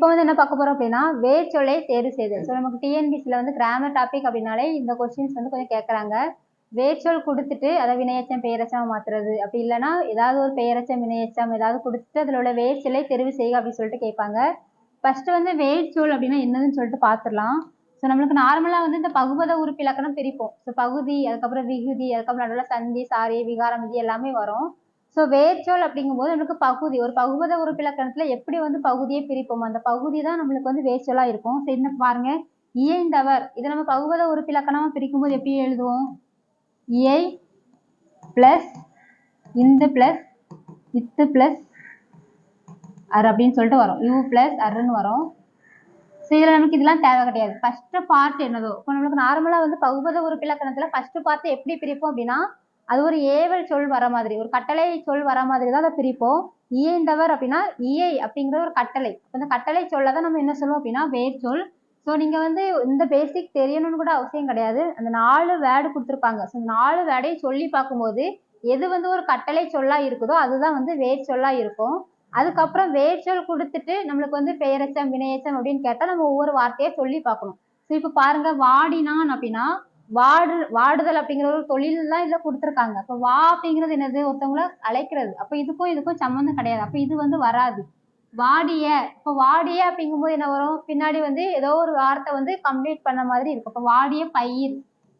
இப்போ வந்து என்ன பார்க்க போறோம் அப்படின்னா வேர்ச்சொல்லை தேர்வு செய்தல். ஸோ நமக்கு டிஎன்பிசியில் வந்து கிராமர் டாபிக் அப்படின்னாலே இந்த கொஸ்டின்ஸ் வந்து கொஞ்சம் கேட்குறாங்க வேர்ச்சொல் கொடுத்துட்டு அதை வினையச்சம் பெயரச்சமா மாத்துறது. அப்படி இல்லைன்னா ஏதாவது ஒரு பெயரச்சம் வினையச்சம் ஏதாவது கொடுத்துட்டு அதில் உள்ள வேர்ச்சொல்லை தெரிவு செய்க அப்படின்னு சொல்லிட்டு கேட்பாங்க. ஃபர்ஸ்ட் வந்து வேர்ச்சொல் அப்படின்னா என்னதுன்னு சொல்லிட்டு பார்த்துடலாம் ஸோ நம்மளுக்கு நார்மலாக வந்து இந்த பகுபத உறுப்பு இலக்கணம் பிரிப்போம். ஸோ பகுதி அதுக்கப்புறம் விகுதி அதுக்கப்புறம் நடுவில் சந்தி சாரி விகாரம் இது எல்லாமே வரும். ஸோ வேர்ச்சொல் அப்படிங்கும்போது நம்மளுக்கு பகுதி ஒரு பகுபத உறுப்பு இலக்கணத்தில் எப்படி வந்து பகுதியை பிரிப்போம் அந்த பகுதி தான் நம்மளுக்கு வந்து வேர்ச்சொலாக இருக்கும். சரி இந்த பாருங்க. இயைந்தவர். இதை நம்ம பகுபத உறுப்பு இலக்கணமாக பிரிக்கும்போது எப்படி எழுதுவோம்? இயை ப்ளஸ் இந்த ப்ளஸ் இத்து ப்ளஸ் அர் அப்படின்னு சொல்லிட்டு வரும். யூ ப்ளஸ் அருன்னு வரும். ஸோ இதில் நமக்கு இதெல்லாம் தேவை கிடையாது. ஃபஸ்ட்டு பார்ட் என்னதோ? இப்போ நம்மளுக்கு நார்மலாக வந்து பகுபத உறுப்பு இலக்கணத்தில் ஃபஸ்ட்டு பார்த்து எப்படி பிரிப்போம் அப்படின்னா அது ஒரு ஏவல் சொல் வர மாதிரி ஒரு கட்டளை சொல் வர மாதிரி தான் அதை பிரிப்போம். இயைந்தவர் அப்படின்னா இயை அப்படிங்கிற ஒரு கட்டளை. அந்த கட்டளை சொல்ல தான் நம்ம என்ன சொல்லுவோம் அப்படின்னா வேர் சொல். ஸோ நீங்கள் வந்து இந்த பேசிக் தெரியணும்னு கூட அவசியம் கிடையாது. அந்த நாலு வேர்டு கொடுத்துருப்பாங்க. ஸோ நாலு வேர்டையும் சொல்லி பார்க்கும்போது எது வந்து ஒரு கட்டளை சொல்லா இருக்குதோ அதுதான் வந்து வேர் சொல்லா இருக்கும். அதுக்கப்புறம் வேர்ச்சொல் கொடுத்துட்டு நம்மளுக்கு வந்து பெயரச்சம் வினையச்சம் அப்படின்னு கேட்டால் நம்ம ஒவ்வொரு வார்த்தையை சொல்லி பார்க்கணும். ஸோ இப்போ பாருங்க வாடினான் அப்படின்னா வாடு வாடுதல் அப்படிங்கிற ஒரு தொழில் தான் இதில் கொடுத்துருக்காங்க. இப்போ வா அப்படிங்கிறது என்னது? ஒருத்தவங்கள அழைக்கிறது. அப்போ இதுக்கும் இதுக்கும் சம்மந்தம் கிடையாது. அப்போ இது வந்து வராது. வாடிய இப்போ வாடிய அப்படிங்கும்போது என்ன வரும்? பின்னாடி வந்து ஏதோ ஒரு வார்த்தை வந்து கம்ப்ளீட் பண்ண மாதிரி இருக்கும். இப்போ வாடிய பயிர்.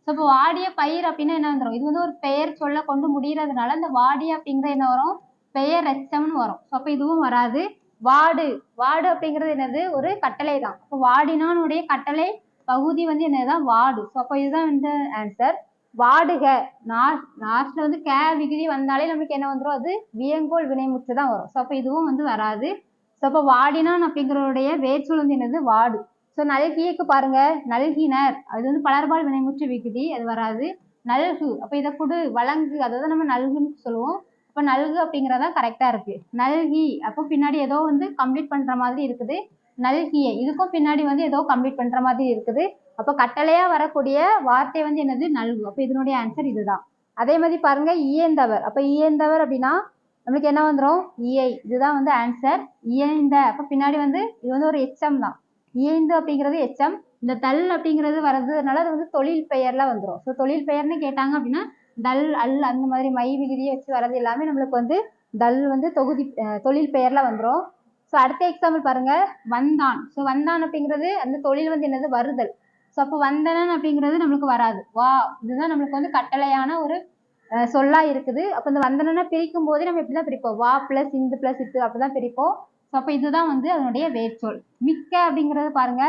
ஸோ இப்போ வாடிய பயிர் அப்படின்னா என்ன வந்துடும் இது வந்து ஒரு பெயர் சொல்ல கொண்டு முடியறதுனால இந்த வாடிய அப்படிங்கிற என்ன வரும்? பெயர் எச்சம்னு வரும். ஸோ அப்போ இதுவும் வராது. வாடு. வாடு அப்படிங்கிறது என்னது? ஒரு கட்டளை தான் இப்போ வாடினானுடைய கட்டளை பகுதி வந்து என்னதுதான்? வாடு ஸோ அப்போ இதுதான் வந்து ஆன்சர் வாடுக நாஸ் லாஸ்ட்ல வந்து கே விகுதி வந்தாலே நமக்கு என்ன வந்துடும் அது வியங்கோல் வினைமுற்று தான் வரும். ஸோ அப்போ இதுவும் வந்து வராது. ஸோ அப்போ வாடினான் அப்படிங்கிறவுடைய வேர்ச்சொல் வந்து என்னது? வாடு ஸோ நல்கியக்கு பாருங்க. நல்கினர். அது வந்து பலர்பால் வினைமுற்று விகுதி. அது வராது. நல்கு. அப்போ இதை கொடு. வழங்கு. அதாவது நம்ம நல்குன்னு சொல்லுவோம். இப்போ நல்கு அப்படிங்கிறதா கரெக்டாக இருக்கு. நல்கி. அப்போ பின்னாடி ஏதோ வந்து கம்ப்ளீட் பண்ணுற மாதிரி இருக்குது. நல்கிய. இதுக்கும் பின்னாடி வந்து ஏதோ கம்ப்ளீட் பண்ணுற மாதிரி இருக்குது. அப்போ கட்டளையாக வரக்கூடிய வார்த்தை வந்து என்னது? நல்கு. அப்போ இதனுடைய ஆன்சர் இதுதான். அதே மாதிரி பாருங்க இயந்தவர். அப்போ இயந்தவர் அப்படின்னா நம்மளுக்கு என்ன வந்துடும் இஐ இதுதான் வந்து ஆன்சர் இயந்த. அப்போ பின்னாடி வந்து இது வந்து ஒரு எச்சம் தான். இயந்து அப்படிங்கிறது எச்சம். இந்த தல் அப்படிங்கிறது வர்றதுனால அது வந்து தொழில் பெயர்ல வந்துடும் ஸோ தொழில் பெயர்னு கேட்டாங்க அப்படின்னா தல் அல் அந்த மாதிரி மை விகுதியை வச்சு வர்றது எல்லாமே நம்மளுக்கு வந்து தல் வந்து தொகுதி தொழில் பெயர்ல வந்துடும் ஸோ அடுத்த எக்ஸாம்பிள் பாருங்க. வந்தான். ஸோ வந்தான் அப்படிங்கிறது அந்த தொழில் வந்து என்னது? வருதல். ஸோ அப்போ வந்தனன் அப்படிங்கிறது நம்மளுக்கு வராது. வா இதுதான் நம்மளுக்கு வந்து கட்டளையான ஒரு சொல்லா இருக்குது. அப்போ இந்த வந்தனனை பிரிக்கும் போதே நம்ம இப்படி தான் பிரிப்போம்? வா ப்ளஸ் இந்து ப்ளஸ் இத்து அப்படி தான் பிரிப்போம். ஸோ அப்போ இதுதான் வந்து அதனுடைய வேர்ச்சொல். மிக்க அப்படிங்கிறது பாருங்க.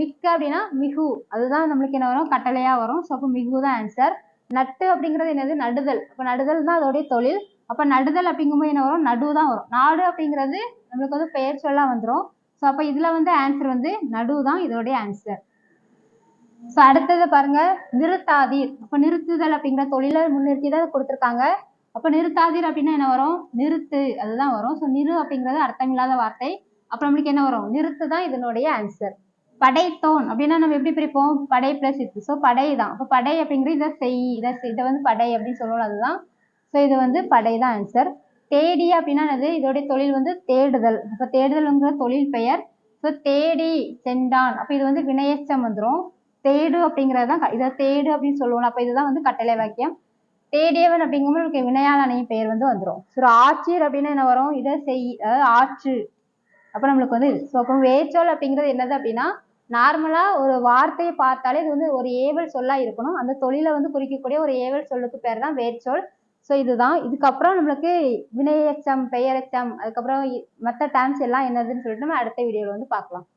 மிக்க அப்படின்னா மிகு. அதுதான் நம்மளுக்கு என்ன வரும்? கட்டளையா வரும். ஸோ அப்போ மிகு தான் ஆன்சர் நட்டு அப்படிங்கிறது என்னது? நடுதல். அப்போ நடுதல் தான் அதோடைய தொழில். அப்போ நடுதல் அப்படிங்கும்போது என்ன வரும்? நடு தான் வரும். நாடு அப்படிங்கிறது நம்மளுக்கு வந்து பெயர் சொல்லா வந்துடும் ஸோ அப்போ இதில் வந்து ஆன்சர் வந்து நடு தான் இதோடைய ஆன்சர் ஸோ அடுத்தது பாருங்க. நிறுத்தாதீர். அப்போ நிறுத்துதல் அப்படிங்கிற தொழிலை முன்னிறுத்தி தான் கொடுத்துருக்காங்க. அப்போ நிறுத்தாதீர் அப்படின்னா என்ன வரும்? நிறுத்து. அதுதான் வரும். ஸோ நிறு அப்படிங்கிறது அர்த்தமில்லாத வார்த்தை. அப்போ நம்மளுக்கு என்ன வரும்? நிறுத்து தான் இதனுடைய ஆன்சர் படைத்தோன் அப்படின்னா நம்ம எப்படி பிரிப்போம்? படை பிளஸ் இது. ஸோ படை தான் அப்போ படை அப்படிங்கிறது இதை செய். இதை செய்- இதை வந்து படை அப்படின்னு சொல்லணும். அதுதான் ஸோ இது வந்து படை தான் ஆன்சர் தேடி அப்படின்னா என்னது? இதோடைய தொழில் வந்து தேடுதல். இப்போ தேடுதல்ங்கிற தொழில் பெயர். ஸோ தேடி சென்றான். அப்போ இது வந்து வினையச்சம் வந்துடும் தேடு அப்படிங்கிறது தான் இதை தேடு அப்படின்னு சொல்லுவோம் அப்போ இதுதான் வந்து கட்டளை வாக்கியம். தேடியவன் அப்படிங்கும்போது நமக்கு வினையால் அணையும் பெயர் வந்து வந்துடும் ஸோ ஆட்சியர் அப்படின்னா என்ன வரும்? இதை செய் அதாவது ஆற்று. அப்போ நம்மளுக்கு வந்து ஸோ அப்போ வேச்சொல் அப்படிங்கிறது என்னது அப்படின்னா நார்மலாக ஒரு வார்த்தையை பார்த்தாலே இது வந்து ஒரு ஏவல் சொல்லாக இருக்கணும். அந்த தொழிலை வந்து குறிக்கக்கூடிய ஒரு ஏவல் சொல்லுக்கு பேர் தான் வேர்ச்சொல் ஸோ இதுதான். இதுக்கப்புறம் நம்மளுக்கு வினையச்சம் பெயரெச்சம் அதுக்கப்புறம் மற்ற டேர்ம்ஸ் எல்லாம் என்னதுன்னு சொல்லிட்டு நம்ம அடுத்த வீடியோவில் வந்து பார்க்கலாம்.